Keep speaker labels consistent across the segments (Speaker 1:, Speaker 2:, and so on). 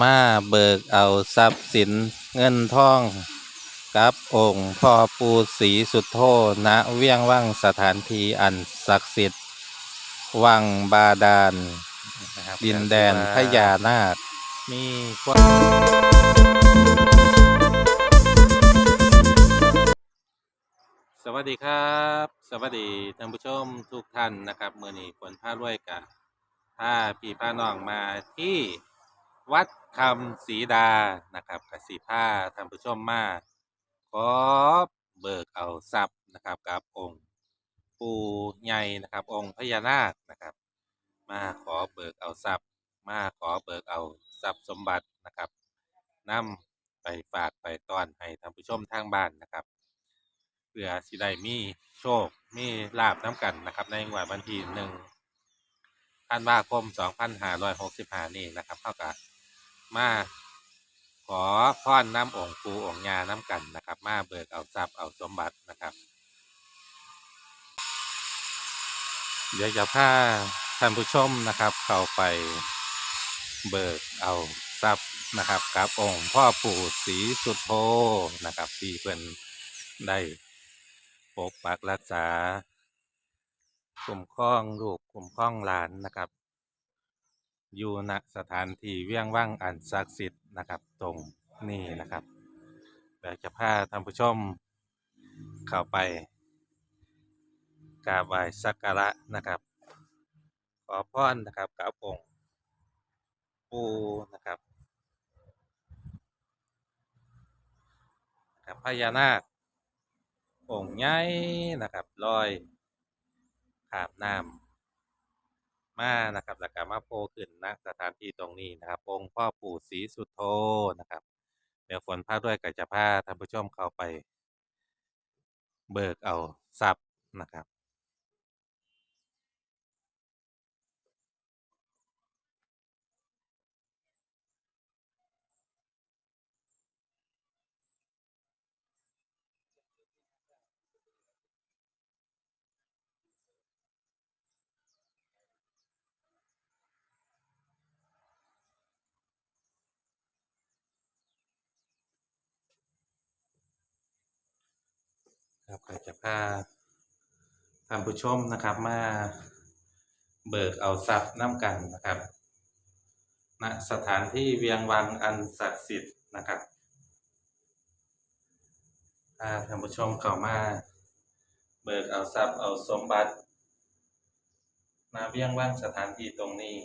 Speaker 1: มาเบิกเอาทรัพย์สินเงินทอง กับองค์พ่อปูศรีสุดโทณเวียงว่างสถานที่อันศักดิ์สิทธิ์ วังบาดาล
Speaker 2: นะครับ
Speaker 1: ดินแดนพญานาค
Speaker 2: มีความ
Speaker 1: สวัสดีครับ สวัสดีท่านผู้ชมทุกท่านนะครับเมื่อนี้ฝนพาด้วยกับพาพี่พาน้องมาที่วัด คำศรีดานะครับกับสีผ้าท่านผู้ชมมาขอเบิกเอาทรัพย์นะครับกับองค์ปู่ใหญ่นะครับ องค์พญานาคนะครับ มาขอเบิกเอาทรัพย์ มาขอเบิกเอาทรัพย์สมบัตินะครับนำไปฝากไปต้อนให้ท่านผู้ชมทางบ้านนะครับเพื่อสิได้มีโชคมีลาบน้ำกันนะครับ ในงวดวันที่หนึ่งธันวาคม 2565 นี่นะครับเท่ากับ มาขอพรน้ำองค์ปูองค์ยาน้ำกันนะครับ มาเบิกเอาทรัพย์เอาสมบัตินะครับ เดี๋ยวจะพาท่านผู้ชมนะครับ เข้าไปเบิกเอาทรัพย์นะครับกับองค์พ่อปู่ศรีสุโธนะครับ ที่เพิ่นได้ปกปักรักษาคุ้มครองลูกคุ้มครองหลานนะครับ อยู่ณสถานที่เวียงว่างอันศักดิ์สิทธิ์นะครับ ตรงนี้นะครับเดี๋ยวจะพาท่านผู้ชมเข้าไปกราบไหว้สักการะนะครับ ขอพรนะครับกับองค์ปูนะครับกับพญานาคองค์ใหญ่นะครับลอยขามน้ำ มานะครับแล้วก็มาโผล่ขึ้นณสถานที่ตรงนี้นะครับองค์พ่อปู่ศรีสุโธนะครับเดี๋ยวฝนพาด้วยก็จะพาท่านผู้ชมเข้าไป เบิกเอาทรัพย์นะครับ ครับก็จะพาท่านผู้ชมนะครับมาเบิกเอาทรัพย์น้ำกันนะครับณสถานที่เวียงวังอันศักดิ์สิทธิ์นะครับพาท่านผู้ชมเข้ามา เบิกเอาทรัพย์เอาสมบัติมาเวียงวังสถานที่ตรงนี้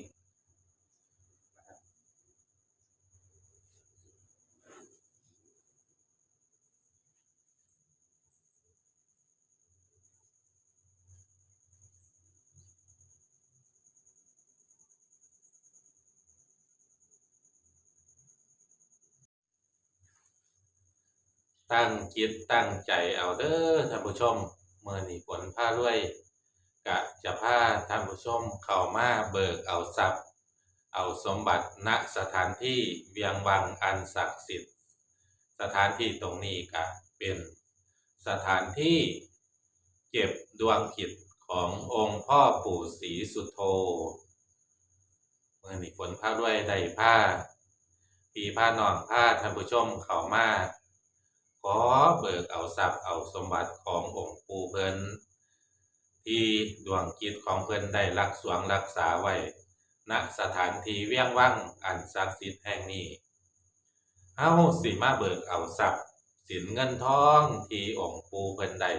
Speaker 1: ตั้งจิตตั้งใจเอาเด้อท่านผู้ชมเมื่อนี้ฝนผ้ารวย กะจะพาท่านผู้ชมเข้ามาเบิกเอาทรัพย์ เอาสมบัติณสถานที่เวียงวังอันศักดิ์สิทธิ์ สถานที่ตรงนี้กะเป็นสถานที่เก็บดวงจิตขององค์พ่อปู่ศรีสุโธเมื่อนี้ฝนผ้ารวยได้ผ้าพี่ผ้านองผ้าท่านผู้ชมเข้ามา ขอเบิกเอาทรัพย์เอาสมบัติขององค์ปู่เพิ่นที่ดวงจิตของเพิ่นได้รักสวงรักษาไว้ณสถานที่เวียงวังอันศักดิ์สิทธิ์แห่งนี้เฮาสิมาเบิกเอาทรัพย์สินเงินทองที่องค์ปู่เพิ่นได้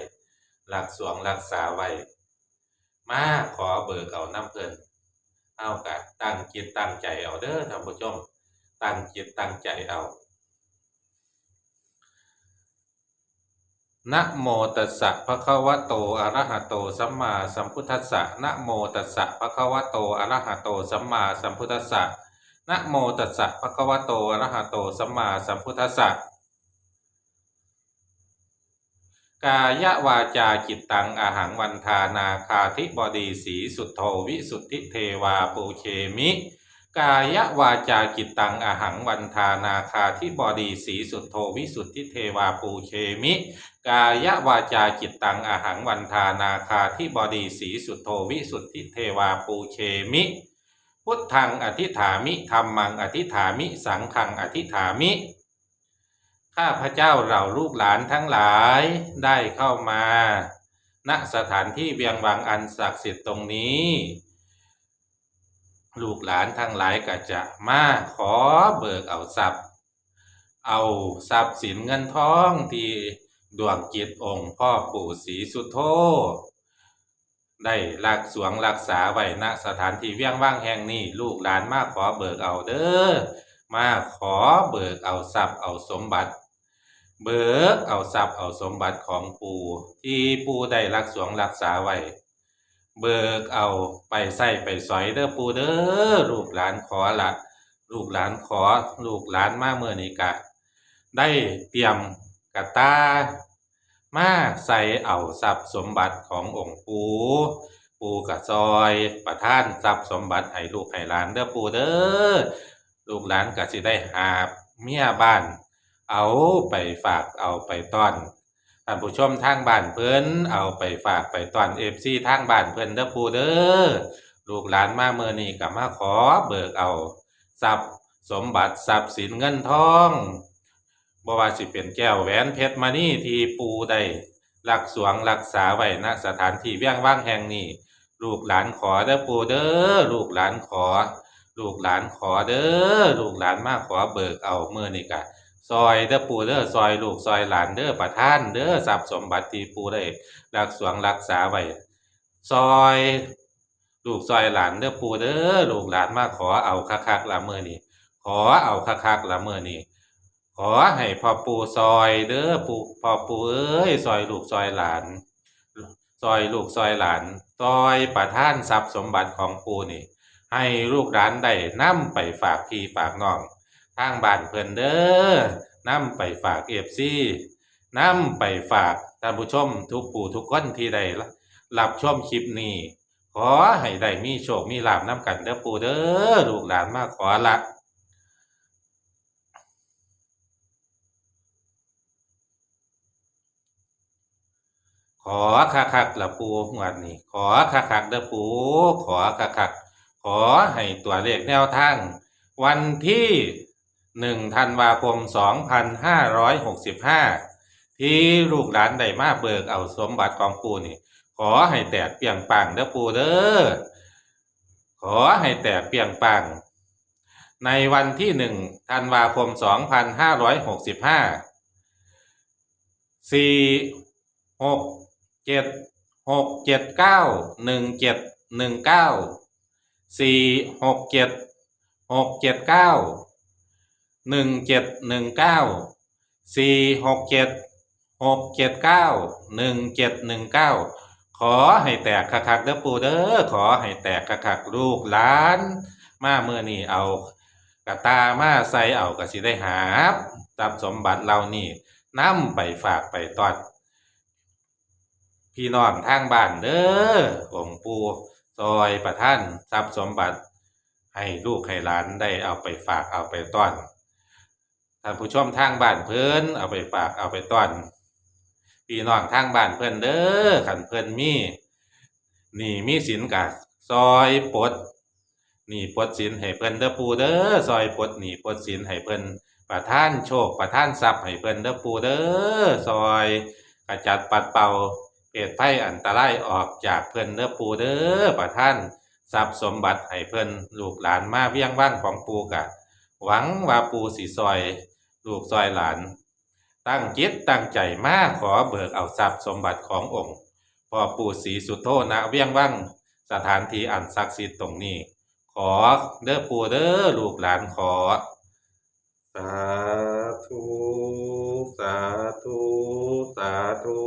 Speaker 1: รักสวงรักษาไว้มาขอเบิกเอาน้ำเพิ่นเฮากะตั้งจิตตั้งใจเอาเด้อท่านผู้ชมตั้งจิตตั้งใจเอา นะโมตัสสะภะคะวะโตอะระหะโตสัมมาสัมพุทธัสสะนะโมตัสสะภะคะวะโตอะระหะโตสัมมาสัมพุทธัสสะนะโมตัสสะภะคะวะโตอะระหะโตสัมมาสัมพุทธัสสะกายวาจาจิตตังอาหังวันทานาคาธิบดีสีสุทโธวิสุทธิเทวาปูเชมิ กายวาจาจิตตังอหังวันทานาคาธิบอดีสีสุทโธวิสุทธิเทวาปูเชมิ กายวาจาจิตตังอหังวันทานาคาที่บอดีสีสุทโธวิสุทธิเทวาปูเชมิ พุทธังอธิฐามิธรรมังอธิฐามิ สังฆังอธิฐามิ ข้าพระเจ้าเราลูกหลานทั้งหลายได้เข้ามา ณสถานที่เวียงวังอันศักดิ์สิทธิ์ตรงนี้ ลูกหลานทั้งหลายก็จะมาขอเบิกเอาทรัพย์ เอาทรัพย์สินเงินทองที่ดวงจิตองค์พ่อปู่ศรีสุโธได้รักสวงรักษาไว้ณสถานที่เวียงว่างแห่งนี้ ลูกหลานมาขอเบิกเอาเด้อมาขอเบิกเอาทรัพย์เอาสมบัติ เบิกเอาทรัพย์เอาสมบัติของปู่ที่ปู่ได้รักสวงรักษาไว้ เบิกเอาไปใส่ไปสอยเด้อปูเด้อลูกหลานขอละลูกหลานขอลูกหลานมาเมื่อนี้กะ ได้เตรียมกระตามาใส่เอาทรัพย์สมบัติขององค์ปูปูกะซอยประท่านทรัพย์สมบัติให้ลูกให้หลานเด้อปูเด้อลูกหลานก็สิได้หาเมียบ้าน เอาไปฝากเอาไปต้อน ท่านผู้ชมทางบ้านเพิ่นเอาไปฝากไปตอนเอฟซีทางบ้านเพิ่นเด้อปูเด้อลูกหลานมาเมื่อนี้ก็มาขอเบิกเอาทรัพย์สมบัติทรัพย์สินเงินทองบ่ว่าสิเป็นแก้วแหวนเพชรมานี่ที่ปูได้รักสวงรักษาไว้ณสถานที่เวียงว่างแห่งนี้ลูกหลานขอเด้อปูเด้อลูกหลานขอ ลูกหลานขอเด้อลูกหลานมาขอเบิกเอาเมื่อนี้กะ ซอยเด้อปู่เด้อซอยลูกซอยหลานเด้อประท่านเด้อทรัพย์สมบัติที่ปู่ได้รักสวงรักษาไว้ซอยลูกซอยหลานเด้อปู่เด้อลูกหลานมาขอเอาคักๆละเมื่อนี้ขอเอาคักๆละเมื่อนี้ขอให้พ่อปู่ซอยเด้อปู่พ่อปู่เอ้ยซอยลูกซอยหลาน ซอยลูกซอยหลานซอยประท่านทรัพย์สมบัติของปู่นี่ ให้ลูกหลานได้นำไปฝากพี่ฝากน้อง ทางบ้านเพิ่นเด้อนำไปฝากเอฟซีนำไปฝากท่านผู้ชมทุกปู่ทุกคนที่ได้รับชมคลิปนี้ ขอให้ได้มีโชคมีลาภนำกันเด้อปู่เด้อลูกหลานมาขอละขอคักๆละปูงวดนี้ขอคักๆเด้อปูขอคักๆขอให้ตัวเลขแนวทาง วันที่ หนึ่งธันวาคมสองพันห้าร้อยหกสิบห้าที่ลูกหลานได้มาเบิกเอาสมบัติของปูนี่ ขอให้แตกเปียงปังเด้อปูเด้อขอให้แตกเปียงปังในวันที่หนึ่งธันวาคมสองพันห้าร้อยหกสิบห้าสี่ หนึ่งเจ็ดหนึ่งเก้าสี่หกเจ็ดหกเจ็ดเก้าหนึ่งเจ็ดหนึ่งเก้าขอให้แตกคักๆเด้อปูเด้อขอให้แตกคักๆลูกหลาน มาเมื่อนี้เอากระตามาใส่เอากระสิได้หาทรัพย์สมบัติเรานี่นำไปฝากไปตอด พี่น้องทางบ้านเด้อองปู่ซอยประท่านทรัพย์สมบัติ ให้ลูกให้หลานได้เอาไปฝากเอาไปต้อน ท่านผู้ชมทางบ้านเพิ่นเอาไปฝากเอาไปต้อนพี่น้องทางบ้านเพิ่นเด้อขันเพิ่นมีหนี่มีสินกะซอยปดหนี่ปดสินให้เพิ่นเด้อปูเด้อซอยปดหนี่ปดสินให้เพิ่นประท่านโชคประท่านทรัพย์ให้เพิ่นเด้อปูเด้อซอยกระจัดปัดเป่าเปรตภัยอันตรายออกจากเพิ่นเด้อปูเด้อประท่านทรัพย์สมบัติให้เพิ่นลูกหลานมาเวียงว่างของปูกะ หวังว่าปูสิซอย ลูกซอยหลาน ตั้งจิตตั้งใจมาขอเบิกเอาทรัพย์สมบัติขององค์พ่อปู่ศรีสุโธนะเวียงว่างสถานที่อันศักดิ์สิทธิ์ตรงนี้ ขอเด้อปูเด้อลูกหลานขอ สาธุ สาธุ สาธุ